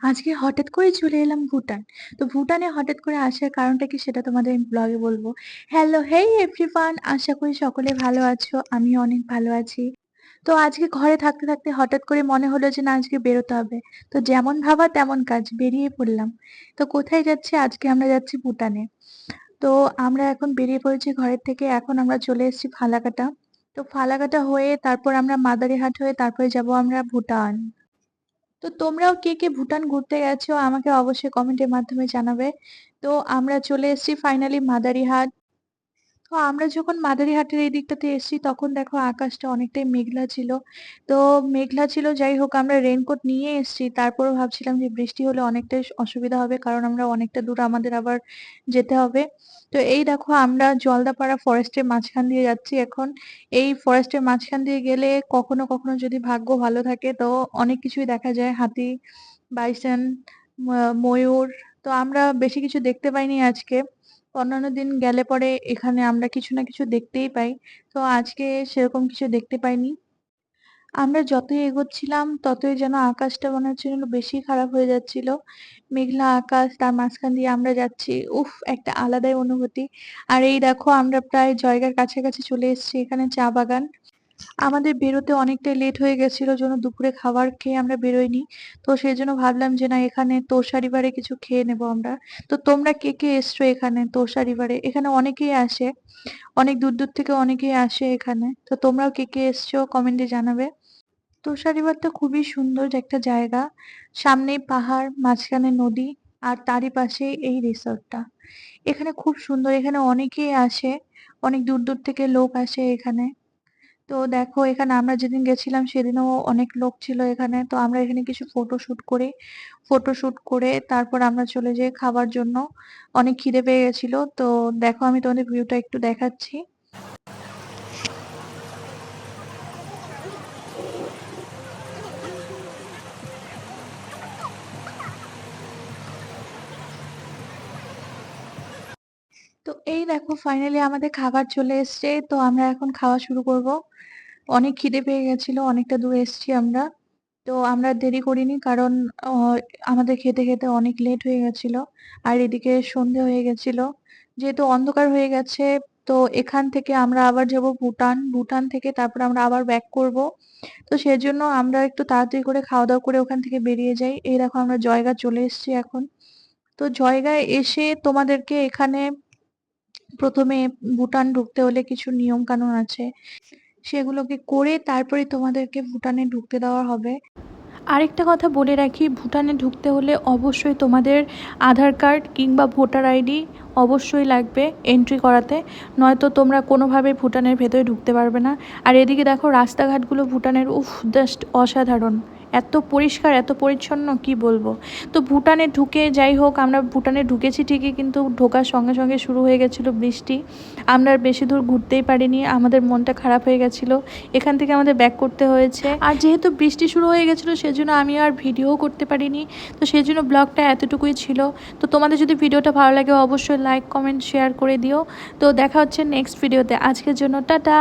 আজকে হঠাৎ করে চলে এলাম ভুটান। তো ভুটানে হঠাৎ করে আসার কারণটা কি সেটা তোমাদের আমি ব্লগে বলব। হ্যালো, হেই এভরিওয়ান আশা করি সকলে ভালো আছো। আমিও অনেক ভালো আছি। তো আজকে ঘরে থাকতে, থাকতে হঠাৎ করে মনে হলো যে না আজকে বেরোতে হবে। তো যেমন ভাবা তেমন কাজ বেরিয়ে পড়লাম। তো কোথায় যাচ্ছি? আজকে আমরা যাচ্ছি ভুটানে। তো আমরা এখন বেরিয়ে পড়েছি ঘরের থেকে। এখন আমরা চলে এসেছি ফালাকাটা। তো ফালাকাটা হয়ে তারপর আমরা মাদারিহাট হয়ে তারপরে যাব আমরা ভুটান। তো তোমরাও কে, কে ভুটান ঘুরতে গেছো আমাকে অবশ্যই কমেন্টের মাধ্যমে জানাবে। তো আমরা চলে এসেছি ফাইনালি মাদারিহাট। তো আমরা যখন মাদারিহাটের এই দিকটাতে এসেছি তখন দেখো আকাশটা অনেকটাই মেঘলা ছিল। তো মেঘলা ছিল যাই হোক আমরা রেইনকোট নিয়ে এসেছি। তারপরেও ভাবছিলাম যে বৃষ্টি হলে অনেকটাই অসুবিধা হবে কারণ আমরা অনেকটা দূর আমাদের আবার যেতে হবে। তো এই দেখো আমরা জলদাপাড়া ফরেস্টের মাঝখান দিয়ে যাচ্ছি এখন। এই ফরেস্টের মাঝখান দিয়ে গেলে কখনো, কখনো যদি ভাগ্য ভালো থাকে তো অনেক কিছুই দেখা যায়। হাতি, বাইসন, ময়ূর। তো আমরা বেশি কিছু দেখতে পাইনি আজকে। অন্যান্য দিন গেলে পরে এখানে আমরা কিছু না কিছু দেখতেই পাই। তো আজকে সেরকম কিছু দেখতে পাইনি। আমরা যতই এগোচ্ছিলাম, ততই যেন আকাশটা মনে হচ্ছিল বেশি খারাপ হয়ে যাচ্ছিল। মেঘলা আকাশ, তার মাঝখান দিয়ে আমরা যাচ্ছি। উফ! একটা আলাদাই অনুভূতি। আর এই দেখো, আমরা প্রায় জায়গার কাছাকাছি চলে এসেছি। এখানে চা বাগান। আমাদের বেরোতে অনেকটাই লেট হয়ে গেছিল জন্য দুপুরে খাবার খেয়ে আমরা বেরোইনি। তো সেই জন্য ভাবলাম যে না এখানে তোষা রিভারে কিছু খেয়ে নেব আমরা। তো তোমরা কে, কে এসছো এখানে তোষা রিভারে? এখানে অনেকেই আসে। অনেক দূর, দূর থেকে অনেকেই আসে এখানে। তো তোমরাও কে, কে এসছো কমেন্টে জানাবে। তোষা রিভারটা খুবই সুন্দর একটা জায়গা। সামনেই পাহাড়, মাঝখানে নদী আর তারই পাশে এই রিসোর্টটা। এখানে খুব সুন্দর এখানে অনেকেই আসে। অনেক দূর, দূর থেকে লোক আসে এখানে। তো দেখো, এখানে আমরা যেদিন গেছিলাম সেদিনও অনেক লোক ছিল এখানে। তো আমরা এখানে কিছু ফটোশুট করি। শ্যুট করে তারপর আমরা চলে যাই খাবার জন্য। অনেক খিদে পেয়ে গেছিল তো দেখো, আমি তোমাদের ভিউটা একটু দেখাচ্ছি। তো এই দেখো ফাইনালি আমাদের খাবার চলে এসছে। তো আমরা এখন খাওয়া শুরু করব। অনেক খিদে পেয়ে গেছিল। অনেকটা দূরে এসছি আমরা। তো আমরা দেরি করিনি কারণ আমাদের খেতে, খেতে অনেক লেট হয়ে গেছিল। আর এদিকে সন্ধে হয়ে গেছিল। যেহেতু অন্ধকার হয়ে গেছে তো এখান থেকে আমরা আবার যাব ভুটান। ভুটান থেকে তারপর আমরা আবার ব্যাক করব। তো সেজন্য আমরা একটু তাড়াতাড়ি করে খাওয়া-দাওয়া করে ওখান থেকে বেরিয়ে যাই। এই দেখো আমরা জয়গা চলে এসেছি এখন। তো জয়গায় এসে তোমাদেরকে এখানে প্রথমে ভুটান ঢুকতে হলে কিছু নিয়ম কানুন আছে। সেগুলোকে করে তারপরে তোমাদেরকে ভুটানে ঢুকতে দেওয়া হবে। আরেকটা কথা বলে রাখি, ভুটানে ঢুকতে হলে অবশ্যই তোমাদের আধার কার্ড কিংবা ভোটার আইডি অবশ্যই লাগবে এন্ট্রি করাতে। নয়তো তোমরা কোনোভাবে ভুটানের ভেতরে ঢুকতে পারবে না। আর এদিকে দেখো, রাস্তাঘাটগুলো ভুটানের, উফ! জাস্ট অসাধারণ। এত পরিষ্কার এত পরিচ্ছন্ন কি বলব। তো ভুটানে ঢুকে যাই হোক আমরা ভুটানে ঢুকেছি ঠিকই কিন্তু ঢোকার সঙ্গে, সঙ্গে শুরু হয়ে গেছিল বৃষ্টি। আমরা আর বেশি দূর ঘুরতেই পারিনি। আমাদের মনটা খারাপ হয়ে গেছিল। এখান থেকে আমাদের ব্যাক করতে হয়েছে। আর যেহেতু বৃষ্টি শুরু হয়ে গেছিল সেজন্য আমি আর ভিডিও করতে পারিনি। তো সেজন্য ব্লগটা এতটুকুই ছিল। তো তোমাদের যদি ভিডিওটা ভালো লাগে অবশ্যই লাইক, কমেন্ট, শেয়ার করে দিও। তো দেখা হচ্ছে নেক্সট ভিডিওতে। আজকের জন্য টাটা!